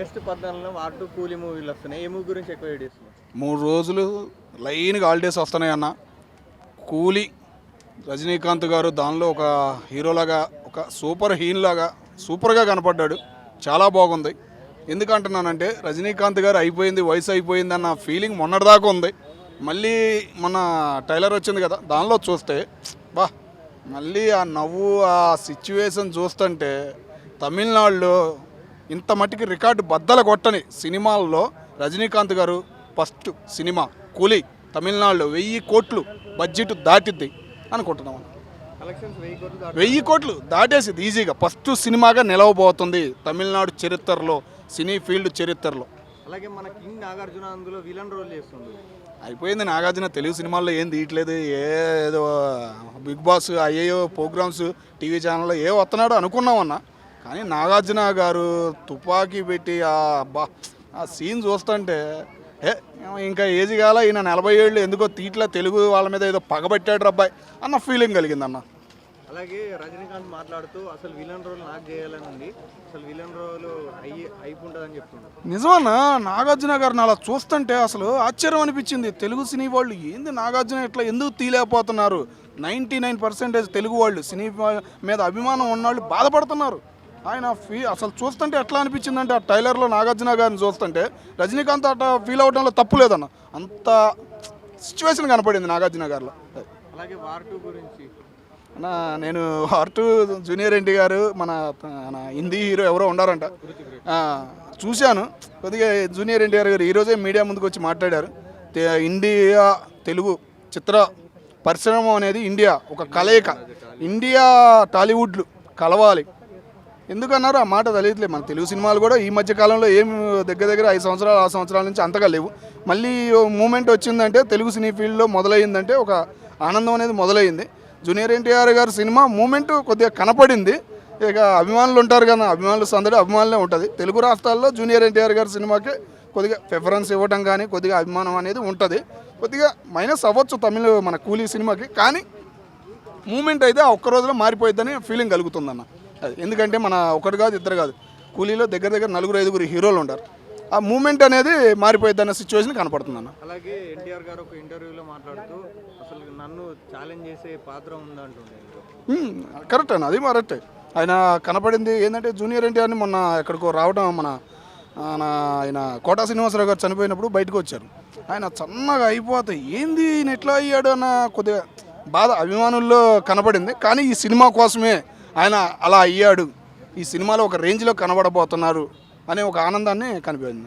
August పద్నాలుగున వాటు కూలీ మూవీలు వస్తున్నాయి. ఏ మూవీ గురించి ఎక్కువ వెయిట్ మూడు రోజులు లైన్గా హాలిడేస్ వస్తున్నాయి అన్న. కూలీ రజనీకాంత్ గారు దానిలో ఒక హీరోలాగా ఒక సూపర్ హీన్ లాగా సూపర్గా కనపడ్డాడు. చాలా బాగుంది. ఎందుకంటున్నానంటే రజనీకాంత్ గారు అయిపోయింది వయసు అయిపోయింది అన్న ఫీలింగ్ మొన్నటిదాకా ఉంది. మళ్ళీ మన టైలర్ వచ్చింది కదా దానిలో చూస్తే బా మళ్ళీ ఆ నవ్వు ఆ సిచ్యువేషన్ చూస్తుంటే తమిళనాడులో ఇంత మట్టికి రికార్డు బద్దలు కొట్టని సినిమాల్లో రజనీకాంత్ గారు ఫస్ట్ సినిమా కూలీ తమిళనాడులో వెయ్యి కోట్లు బడ్జెట్ దాటిద్ది అనుకుంటున్నాం వెయ్యి కోట్లు దాటి వెయ్యి కోట్లు దాటేసింది ఈజీగా. ఫస్ట్ సినిమాగా నిలవబోతుంది తమిళనాడు చరిత్రలో సినీ ఫీల్డ్ చరిత్రలో. అలాగే మన కింగ్ నాగార్జున అందులో విలన్ రోల్ చేస్తుంది అయిపోయింది నాగార్జున తెలుగు సినిమాల్లో ఏం తీయట్లేదు ఏదో బిగ్ బాస్ అయ్యేయో ప్రోగ్రామ్స్ టీవీ ఛానల్లో ఏ వస్తున్నాడో అనుకున్నాం అన్న. కానీ నాగార్జున గారు తుపాకీ పెట్టి ఆ బా ఆ సీన్ చూస్తుంటే ఏ ఇంకా ఏజ్ కాల ఈయన నలభై ఏళ్ళు ఎందుకో తీట్లా తెలుగు వాళ్ళ మీద ఏదో పగబట్టాడు రబ్బాయి అన్న ఫీలింగ్ కలిగిందన్న. అలాగే రజనీకాంత్ మాట్లాడుతూ అసలు విలన్ రోల్ నాకు చేయాలని ఉంది. అసలు విలన్ రోల్ అయ్యి అయిపోతుందని చెప్తున్నాడు నిజమన్నా నాగార్జున గారిని అలా చూస్తుంటే అసలు ఆశ్చర్యం అనిపించింది. తెలుగు సినీ వాళ్ళు ఏంది నాగార్జున ఇట్లా ఎందుకు తీలేకపోతున్నారు నైంటీ నైన్ పర్సెంటేజ్ తెలుగు వాళ్ళు సినీ మీద అభిమానం ఉన్నవాళ్ళు బాధపడుతున్నారు. ఆయన ఫీ అసలు చూస్తుంటే ఎట్లా అనిపించిందంటే ఆ టైలర్లో నాగార్జున గారిని చూస్తుంటే రజనీకాంత్ అట్లా ఫీల్ అవడంలో తప్పు లేదన్న. అంత సిచ్యువేషన్ కనపడింది నాగార్జున గారిలో. అలాగే వార్ టూ గురించి? అన్న నేను ఆర్టు జూనియర్ ఎన్టీ గారు మన హిందీ హీరో ఎవరో ఉండారంట. చూశాను. కొద్దిగా జూనియర్ ఎన్టీఆర్ గారు ఈరోజే మీడియా ముందుకు వచ్చి మాట్లాడారు. ఇండియా తెలుగు చిత్ర పరిశ్రమ అనేది ఇండియా ఒక కలయిక. ఇండియా టాలీవుడ్లు కలవాలి. ఎందుకన్నారు? ఆ మాట తెలియట్లేదు మన తెలుగు సినిమాలు కూడా ఈ మధ్య కాలంలో ఏం దగ్గర దగ్గర ఐదు సంవత్సరాలు ఆరు సంవత్సరాల నుంచి అంతగా లేవు. మళ్ళీ మూమెంట్ వచ్చిందంటే తెలుగు సినీ ఫీల్డ్లో మొదలైందంటే ఒక ఆనందం అనేది మొదలైంది జూనియర్ ఎన్టీఆర్ గారి సినిమా మూమెంట్ కొద్దిగా కనపడింది. ఇక అభిమానులు ఉంటారు కదా అభిమానులు సందడి అభిమానులే ఉంటుంది. తెలుగు రాష్ట్రాల్లో జూనియర్ ఎన్టీఆర్ గారి సినిమాకి కొద్దిగా ప్రిఫరెన్స్ ఇవ్వడం కానీ కొద్దిగా అభిమానం అనేది ఉంటుంది. కొద్దిగా మైనస్ అవ్వచ్చు తమిళ మన కూలీ సినిమాకి కానీ మూమెంట్ అయితే ఆ ఒక్క రోజులో మారిపోయిద్దని ఫీలింగ్ కలుగుతుందన్న. అది. ఎందుకంటే మన ఒకటి కాదు ఇద్దరు కాదు. కూలీలో దగ్గర దగ్గర నలుగురు ఐదుగురు హీరోలు ఉంటారు. ఆ మూమెంట్ అనేది మారిపోయిద్ది అన్న సిచ్యువేషన్ కనపడుతుందన్న. అలాగే ఎన్టీఆర్ గారు ఒక ఇంటర్వ్యూలో మాట్లాడుతూ అసలు నన్ను ఛాలెంజ్ చేసే పాత్ర ఉందంటుండే. మ్మ్, కరెక్ట్ అన్న అది కరెక్టే ఆయన కనపడింది ఏంటంటే జూనియర్ ఎన్టీఆర్ని మొన్న ఎక్కడికో రావడం మన మన ఆయన కోటా శ్రీనివాసరావు గారు చనిపోయినప్పుడు బయటకు వచ్చారు. ఆయన సన్నగా అయిపోతే ఏంది ఈయన ఎట్లా అయ్యాడు అన్న కొద్దిగా బాధ అభిమానుల్లో కనపడింది. కానీ ఈ సినిమా కోసమే ఆయన అలా అయ్యాడు. ఈ సినిమాలో ఒక రేంజ్లో కనబడబోతున్నారు అనే ఒక ఆనందాన్ని కనిపించింది